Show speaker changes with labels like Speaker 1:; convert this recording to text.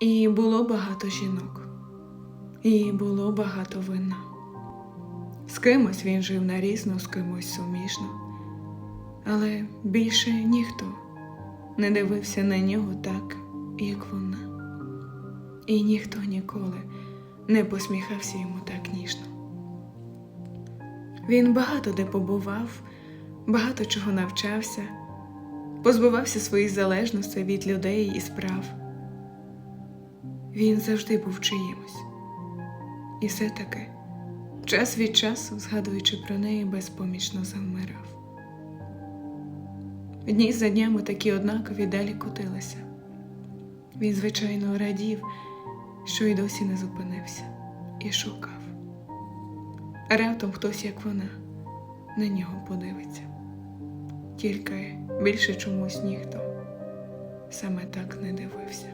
Speaker 1: І було багато жінок, і було багато вина. З кимось він жив нарізно, з кимось сумішно, але більше ніхто не дивився на нього так, як вона. І ніхто ніколи не посміхався йому так ніжно. Він багато де побував, багато чого навчався, позбувався своїх залежностей від людей і справ. Він завжди був чиїмось. І все-таки, час від часу, згадуючи про неї, безпомічно завмирав. Дні за днями такі однакові далі котилися. Він, звичайно, радів, що й досі не зупинився, і шукав. Раптом хтось, як вона, на нього подивиться. Тільки більше чомусь ніхто саме так не дивився.